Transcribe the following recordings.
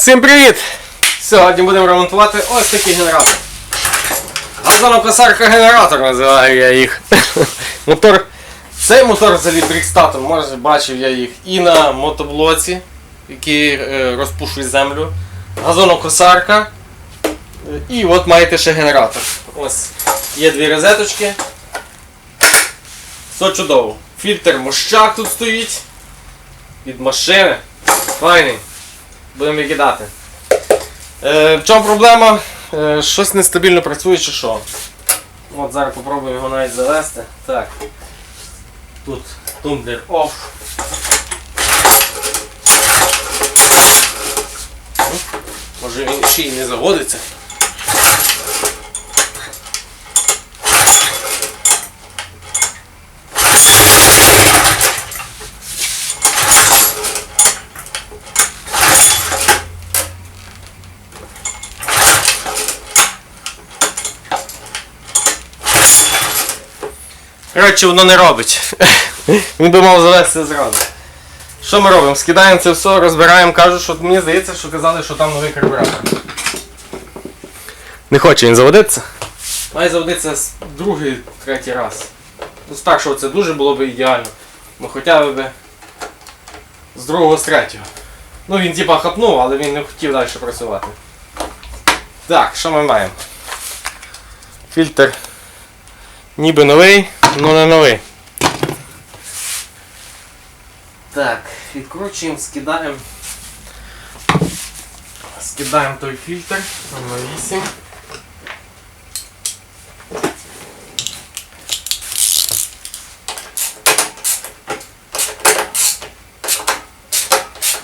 Всім привіт! Сьогодні будемо ремонтувати ось такий генератор. Газонокосарка генератор називаю я їх. Мотор. Цей мотор з електрикстатом, може бачив я їх і на мотоблоці, який е, розпушує землю. Газонокосарка. Е, І от маєте ще генератор. Ось є дві розеточки. Все чудово. Фільтр мощак тут стоїть. Від машини. Файний. Будемо викидати. Е, в чому проблема? Е, щось нестабільно працює чи що. От зараз попробую його навіть завести. Так. Тут тумблер off. Може він ще й не заводиться. Коротше, воно не робить. Він би мав завести зразу. Що ми робимо? Скидаємо це все, розбираємо, кажуть, що мені здається, що казали, що там новий карбюратор. Не хоче він заводитися. Має заводитися другий, третій раз. Ну, з першого це дуже було б ідеально. Ну хоча б з другого, з третього. Ну він типа хапнув, але він не хотів далі працювати. Так, що ми маємо? Фільтр ніби новий, але не новий. Так, відкручуємо, скидаємо. Скидаємо той фільтр на 8.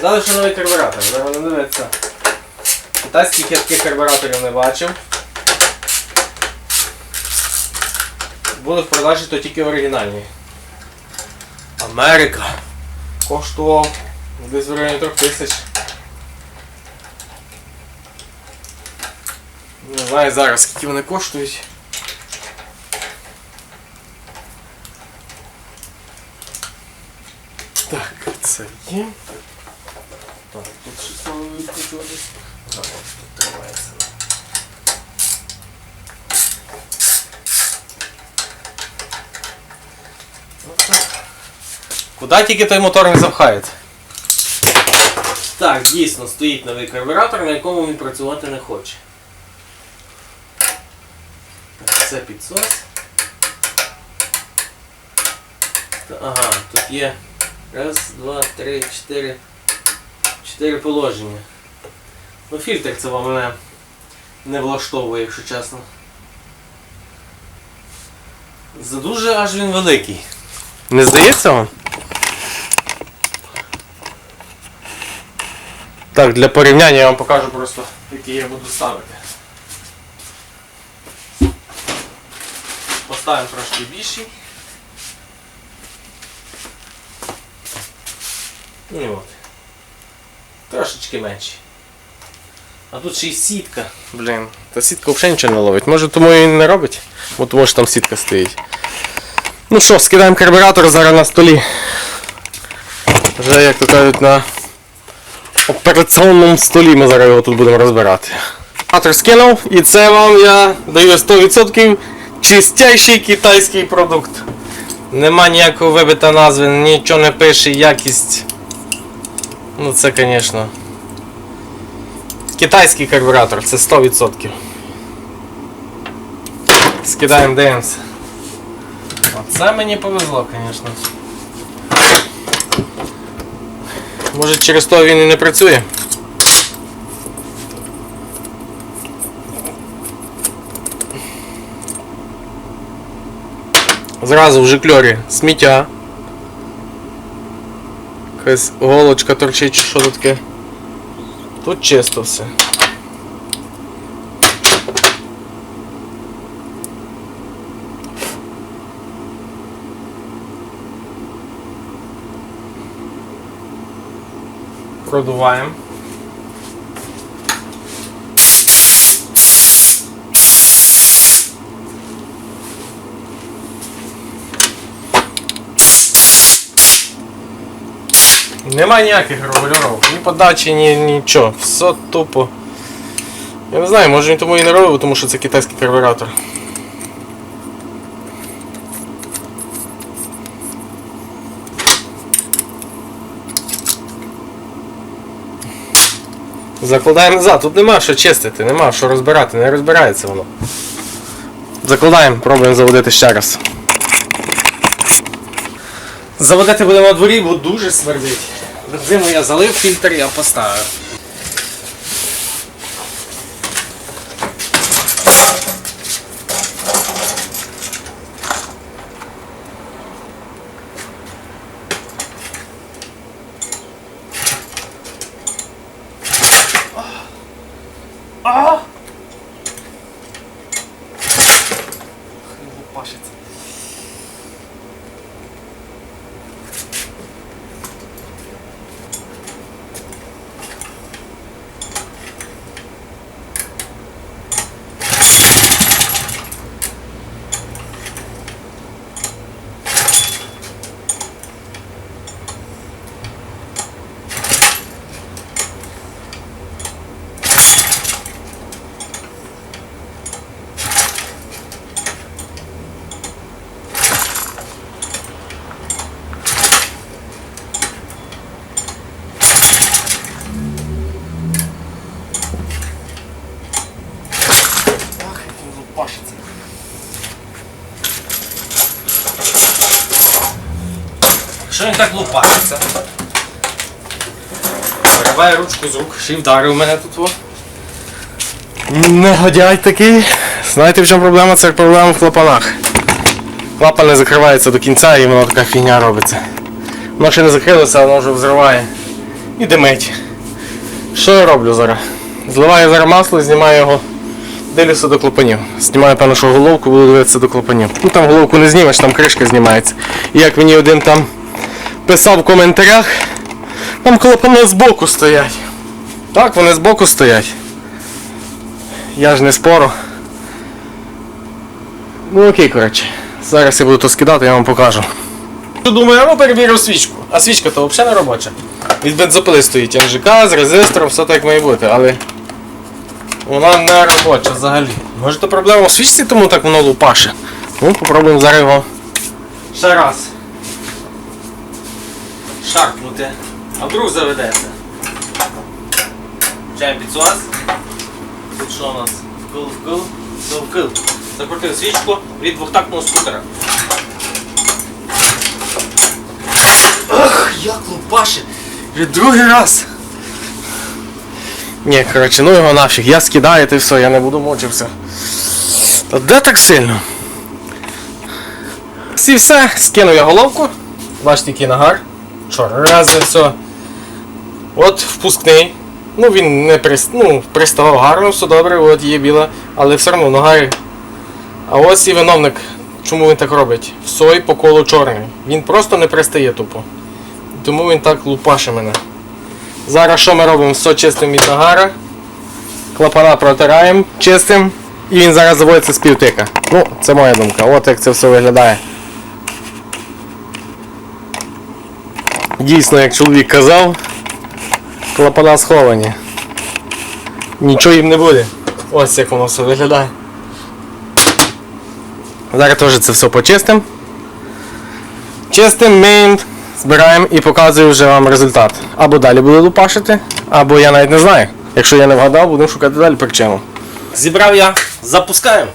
Зараз ще новий карбюратор, зараз не дивиться. Китайських я таких карбюраторів не бачив. Були в продажі, то тільки оригінальні. Америка. Коштував десь в районі 3 тисяч. Не знаю зараз скільки вони коштують. Так, це є. Так, тут щось ось тут тримається. Куди тільки той мотор не запхається? Так, дійсно стоїть новий карбюратор, на якому він працювати не хоче. Це підсос. Ага, тут є раз, два, три, чотири. Чотири положення. Ну фільтр це вам мене не влаштовує, якщо чесно. Задуже аж він великий. Не здається вам? Так, для порівняння я вам покажу просто, який я буду ставити. Поставимо трошки більший. І от. Трошечки менший. А тут ще й сітка. Блін, та сітка взагалі нічого не ловить. Може тому і не робить? Бо тому що там сітка стоїть. Ну що, скидаємо карбюратор зараз на столі. Вже, як то кажуть, на операційному столі ми зараз його тут будемо розбирати. Карбюратор скинув і це вам я даю 100% чистейший китайський продукт. Нема ніякого вибита назви, нічого не пише, якість. Ну це, звісно. Китайський карбюратор, це 100%. Скидаємо, дивимося. Оце мені повезло, звісно. Може через то він і не працює. Зразу в жикльорі сміття. Якась голочка торчить що таке. Тут чисто все. Продуваємо. Нема ніяких регулювань, ні подачі, ні нічого. Все тупо. Я не знаю, може він тому і не робив, тому що це китайський карбюратор. Закладаємо назад, тут нема що чистити, нема що розбирати, не розбирається воно. Закладаємо, пробуємо заводити ще раз. Заводити будемо на дворі, бо дуже смердить. Зиму я залив, фільтр я поставив. Лупашиться. Ах, як він лупашиться. Що він так лупашиться? Вириває ручку з рук, ще й вдарив мене тут. Негодяй такий. Знаєте в чому проблема? Це проблема в клапанах. Клапан не закривається до кінця і воно така фігня робиться. Воно ще не закрилося, воно вже взриває. І димить. Що я роблю зараз? Зливаю зараз масло, і знімаю його, дивлюся до клапанів. Знімаю, певно, що головку, буду дивитися до клапанів. Ну там головку не знімеш, там кришка знімається. І як мені один там писав в коментарях, там клапани збоку стоять. Так, вони збоку стоять. Я ж не спору. Ну окей, коротше. Зараз я буду то скидати, я вам покажу. Думаю, я ну перевірив свічку. А свічка то взагалі не робоча. Від бензопили стоїть МЖК з резистором, все так має бути, але вона не робоча взагалі. Може то проблема в свічці, тому так воно лупаше. Ну, попробуємо зараз його ще раз. Шарпнути. А вдруг заведеться. Чаємо підсос. Тут що у нас? Вкил, все вкил. Закрутив свічку від двохтактного скутера. Ах, як лупаше! Вже другий раз. Ні, коротше, ну його нафіг, я скидаю і все, я не буду мучився. Та де так сильно? Всі все, скинув я головку. Бачите, який нагар. Раз все. От впускний. Ну він не прис... ну, приставав гарно, все добре, от є біла, але все одно нагарі. А ось і виновник, чому він так робить. Всой по колу чорний. Він просто не пристає тупо. Тому він так лупаше мене. Зараз що ми робимо? Все чистимо від нагара. Клапана протираємо чистим. І він зараз заводиться з півтика. Ну, це моя думка. От як це все виглядає. Дійсно, як чоловік казав, клапана сховані. Нічого їм не буде. Ось як воно все виглядає. Зараз теж це все почистимо. Чистим, миємо, збираємо і показую вже вам результат. Або далі буду лупашити, або я навіть не знаю. Якщо я не вгадав, будемо шукати далі причину. Зібрав я, запускаємо.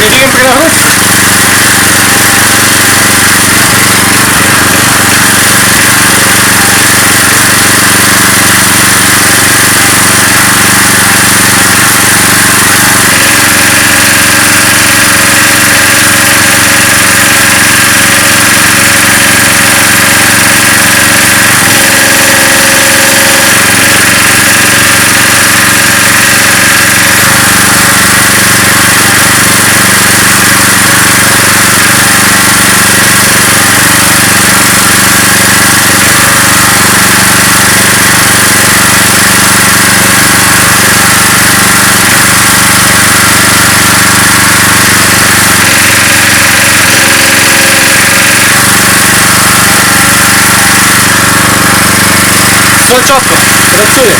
Siempre la lucha. Чітко, працює.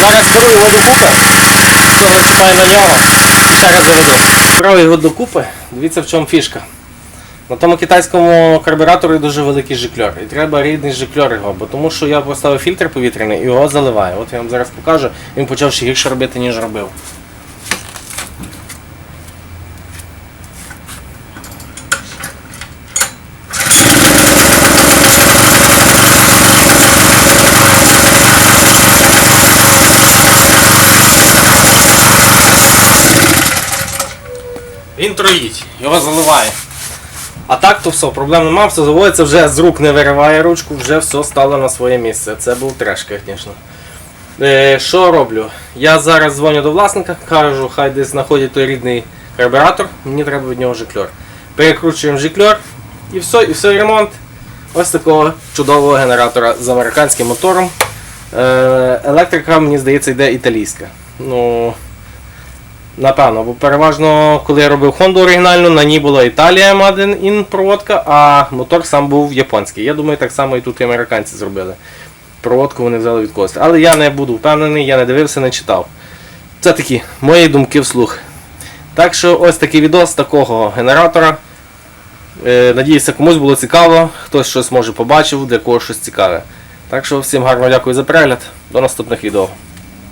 Зараз беру його докупи, що зачіпаю на нього, і ще раз заведу. Брав його докупи, дивіться в чому фішка. На тому китайському карбюраторі дуже великий жикльор. І треба рідний жикльор його, бо тому що я поставив фільтр повітряний і його заливає. От я вам зараз покажу, він почав ще гірше робити, ніж робив. Він троїть, його заливає. А так то все, проблем нема, все заводиться, вже з рук не вириває ручку, вже все стало на своє місце. Це був треш, звісно. Е, що роблю? Я зараз дзвоню до власника, кажу, хай десь знаходять той рідний карбюратор, мені треба від нього жикльор. Перекручуємо жикльор і все, і все, ремонт. Ось такого чудового генератора з американським мотором. Е, електрика, мені здається, йде італійська. Ну, Напевно, бо переважно, коли я робив Honda оригінальну, на ній була Італія Made in проводка, а мотор сам був японський. Я думаю, так само і тут і американці зробили. Проводку вони взяли від когось. Але я не буду впевнений, я не дивився, не читав. Це такі мої думки вслух. Так що ось такий відос такого генератора. Е, надіюся, комусь було цікаво, хтось щось може побачив, для когось щось цікаве. Так що всім гарно дякую за перегляд. До наступних відео.